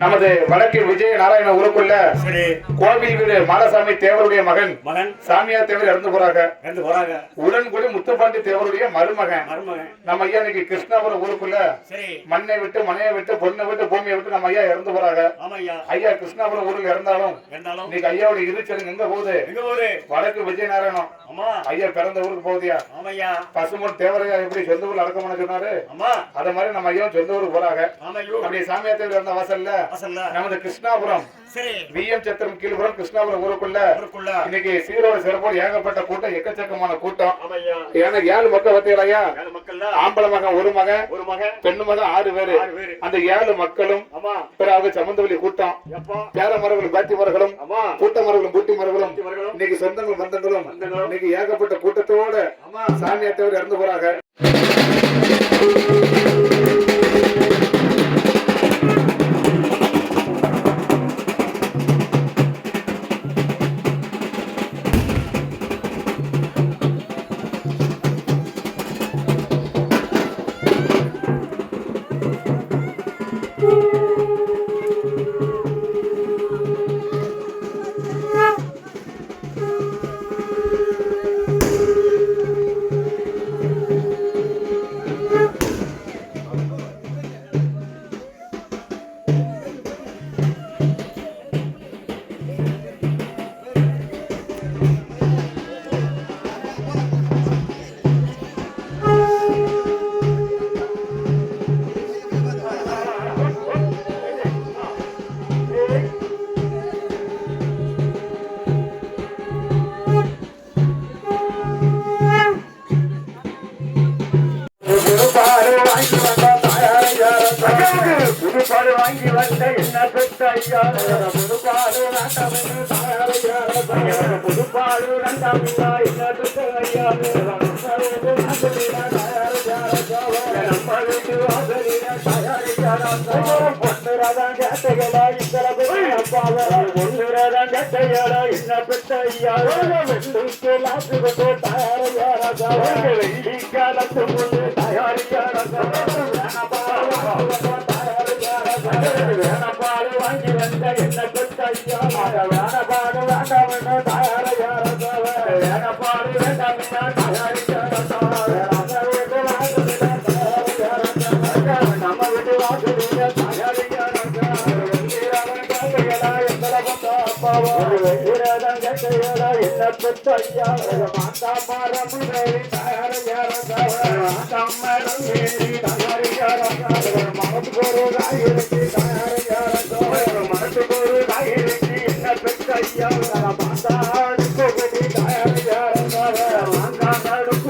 நமது வடக்கு விஜய நாராயண ஊருக்குள்ள கோவில் வீடு மாடசாமி தேவருடைய மகன் மகன். சாமியார் தேவர் இறந்து போறாங்க. இறந்து போறாங்க. உடன்குடி முத்துப்பாண்டி தேவருடைய மருமகன். மருமகன். நம்ம ஐயா இன்னைக்கு கிருஷ்ணாபுரம் ஊருக்குள்ள மண்ணை விட்டு மனையை விட்டு பொண்ணை விட்டு பூமியை விட்டு நம்ம ஐயா இறந்து போறாங்க. ஐயா. கிருஷ்ணாபுரம் ஊர்ல இறந்தாலும் இன்னைக்கு ஐயாவுடைய இருச்சலுங்க எங்க போகுது? வடக்கு விஜய நாராயணம் ஐயா பிறந்த ஊருக்கு போகுதியா? பசுமன் தேவரையா எப்படி சொந்த ஊர்ல அடக்கம் பண்ண சொன்னாரு? ஆமா. அத மாதிரி நம்ம ஐயா சொந்த ஊருக்கு போறாங்க. அப்படியே சாமியார் தேவர் இருந்த வாசல்ல நமது கிருஷ்ணாபுரம். சரி. விஎம் சத்திரம் கீழ்புறம் கிருஷ்ணாபுரம் ஊருக்குள்ள இன்னைக்கு சீரோட சிறப்போடு ஏகப்பட்ட கூட்டம் எக்கச்சக்கமான கூட்டம். ஏன்னா ஏழு மக்கள் மக்கள்ல. ஆம்பளை மகன் ஒரு மகன் ஒரு மகன். பெண்ணு மகன் ஆறு பேரு. அந்த ஏழு மக்களும் பிறகு சமந்தவெளி கூட்டம். பேர மரங்களும் பேத்தி மரங்களும் கூட்ட மரங்களும் பூட்டி மரங்களும் இன்னைக்கு சொந்தங்களும் பந்தங்களும் பந்தங்களும். இன்னைக்கு ஏகப்பட்ட கூட்டத்தோட ஆமா. சாமியாத்தவர் இறந்து போறாங்க. வாங்கி வந்த என்ன பெற்ற புதுப்பாடு வேண்டாம் புதுப்பாடு வேண்டாம் என்ன பெற்ற நம்ம வீட்டு கேட்டைகளா கேட்டைகளா என்ன வெள்ளிக்கு லாத்து கொண்டு மாதா மரம் தயாரையார மாத்தா Hello.